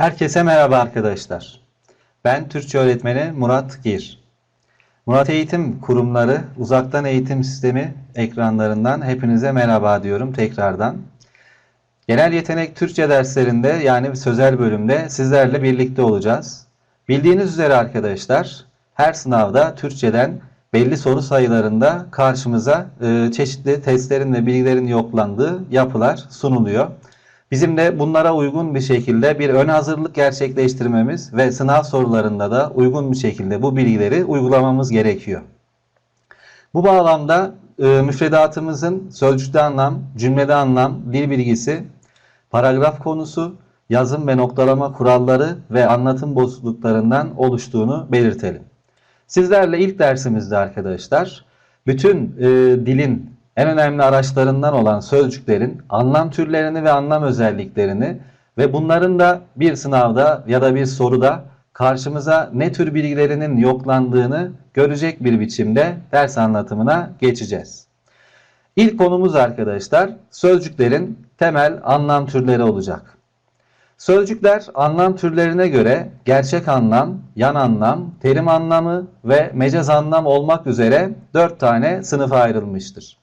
Herkese merhaba arkadaşlar. Ben Türkçe öğretmeni Murat Gir. Murat Eğitim Kurumları Uzaktan Eğitim Sistemi ekranlarından hepinize merhaba diyorum tekrardan. Genel yetenek Türkçe derslerinde yani sözel bölümde sizlerle birlikte olacağız. Bildiğiniz üzere arkadaşlar her sınavda Türkçeden belli soru sayılarında karşımıza e, çeşitli testlerin ve bilgilerin yoklandığı yapılar sunuluyor. Bizim de bunlara uygun bir şekilde bir ön hazırlık gerçekleştirmemiz ve sınav sorularında da uygun bir şekilde bu bilgileri uygulamamız gerekiyor. Bu bağlamda e, müfredatımızın sözcükte anlam, cümlede anlam, dil bilgisi, paragraf konusu, yazım ve noktalama kuralları ve anlatım bozukluklarından oluştuğunu belirtelim. Sizlerle ilk dersimizde arkadaşlar bütün e, dilin en önemli araçlarından olan sözcüklerin anlam türlerini ve anlam özelliklerini ve bunların da bir sınavda ya da bir soruda karşımıza ne tür bilgilerinin yoklandığını görecek bir biçimde ders anlatımına geçeceğiz. İlk konumuz arkadaşlar sözcüklerin temel anlam türleri olacak. Sözcükler anlam türlerine göre gerçek anlam, yan anlam, terim anlamı ve mecaz anlam olmak üzere 4 tane sınıfa ayrılmıştır.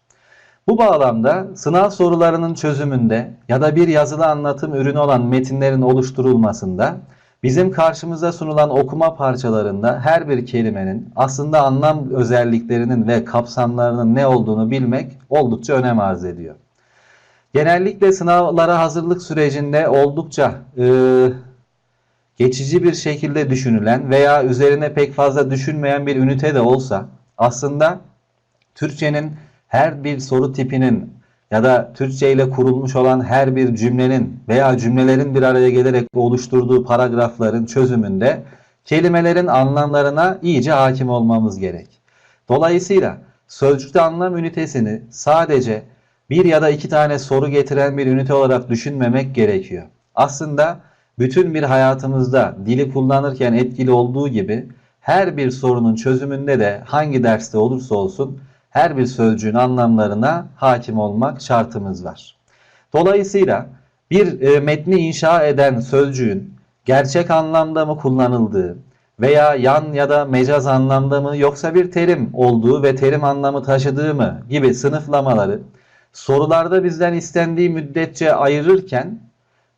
Bu bağlamda sınav sorularının çözümünde ya da bir yazılı anlatım ürünü olan metinlerin oluşturulmasında bizim karşımıza sunulan okuma parçalarında her bir kelimenin aslında anlam özelliklerinin ve kapsamlarının ne olduğunu bilmek oldukça önem arz ediyor. Genellikle sınavlara hazırlık sürecinde oldukça e, geçici bir şekilde düşünülen veya üzerine pek fazla düşünmeyen bir ünite de olsa aslında Türkçenin her bir soru tipinin ya da Türkçe ile kurulmuş olan her bir cümlenin veya cümlelerin bir araya gelerek oluşturduğu paragrafların çözümünde kelimelerin anlamlarına iyice hakim olmamız gerek. Dolayısıyla sözcükte anlam ünitesini sadece bir ya da iki tane soru getiren bir ünite olarak düşünmemek gerekiyor. Aslında bütün bir hayatımızda dili kullanırken etkili olduğu gibi her bir sorunun çözümünde de hangi derste olursa olsun her bir sözcüğün anlamlarına hakim olmak şartımız var. Dolayısıyla bir e, metni inşa eden sözcüğün gerçek anlamda mı kullanıldığı veya yan ya da mecaz anlamda mı yoksa bir terim olduğu ve terim anlamı taşıdığı mı gibi sınıflamaları sorularda bizden istendiği müddetçe ayırırken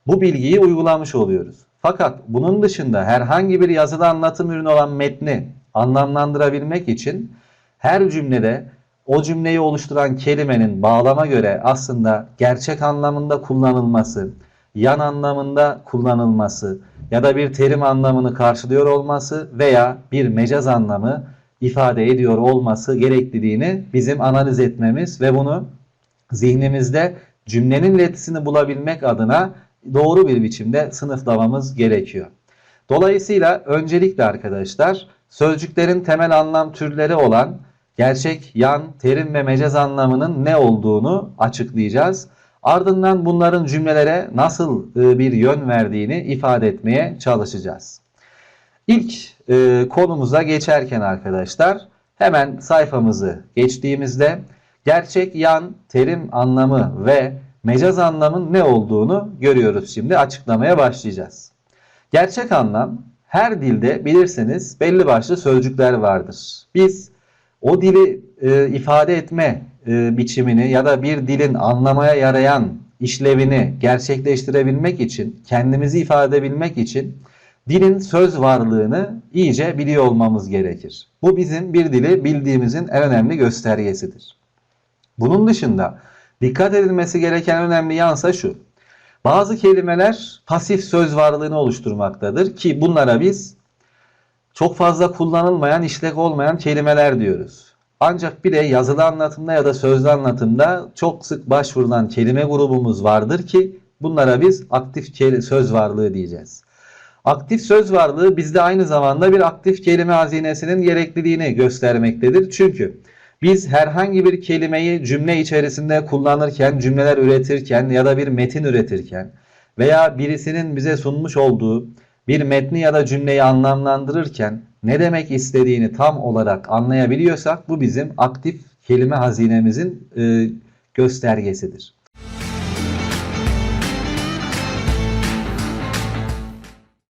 bu bilgiyi uygulamış oluyoruz. Fakat bunun dışında herhangi bir yazılı anlatım ürünü olan metni anlamlandırabilmek için her cümlede o cümleyi oluşturan kelimenin bağlama göre aslında gerçek anlamında kullanılması, yan anlamında kullanılması ya da bir terim anlamını karşılıyor olması veya bir mecaz anlamı ifade ediyor olması gerekliliğini bizim analiz etmemiz ve bunu zihnimizde cümlenin letisini bulabilmek adına doğru bir biçimde sınıflamamız gerekiyor. Dolayısıyla öncelikle arkadaşlar sözcüklerin temel anlam türleri olan gerçek, yan, terim ve mecaz anlamının ne olduğunu açıklayacağız. Ardından bunların cümlelere nasıl e, bir yön verdiğini ifade etmeye çalışacağız. İlk e, konumuza geçerken arkadaşlar hemen sayfamızı geçtiğimizde gerçek, yan, terim anlamı ve mecaz anlamın ne olduğunu görüyoruz şimdi açıklamaya başlayacağız. Gerçek anlam her dilde bilirsiniz belli başlı sözcükler vardır. Biz o dili e, ifade etme e, biçimini ya da bir dilin anlamaya yarayan işlevini gerçekleştirebilmek için, kendimizi ifade edebilmek için dilin söz varlığını iyice biliyor olmamız gerekir. Bu bizim bir dili bildiğimizin en önemli göstergesidir. Bunun dışında dikkat edilmesi gereken önemli yansa şu. Bazı kelimeler pasif söz varlığını oluşturmaktadır ki bunlara biz çok fazla kullanılmayan, işlek olmayan kelimeler diyoruz. Ancak bir de yazılı anlatımda ya da sözlü anlatımda çok sık başvurulan kelime grubumuz vardır ki bunlara biz aktif söz varlığı diyeceğiz. Aktif söz varlığı bizde aynı zamanda bir aktif kelime hazinesinin gerekliliğini göstermektedir. Çünkü biz herhangi bir kelimeyi cümle içerisinde kullanırken, cümleler üretirken ya da bir metin üretirken veya birisinin bize sunmuş olduğu bir metni ya da cümleyi anlamlandırırken ne demek istediğini tam olarak anlayabiliyorsak bu bizim aktif kelime hazinemizin e, göstergesidir.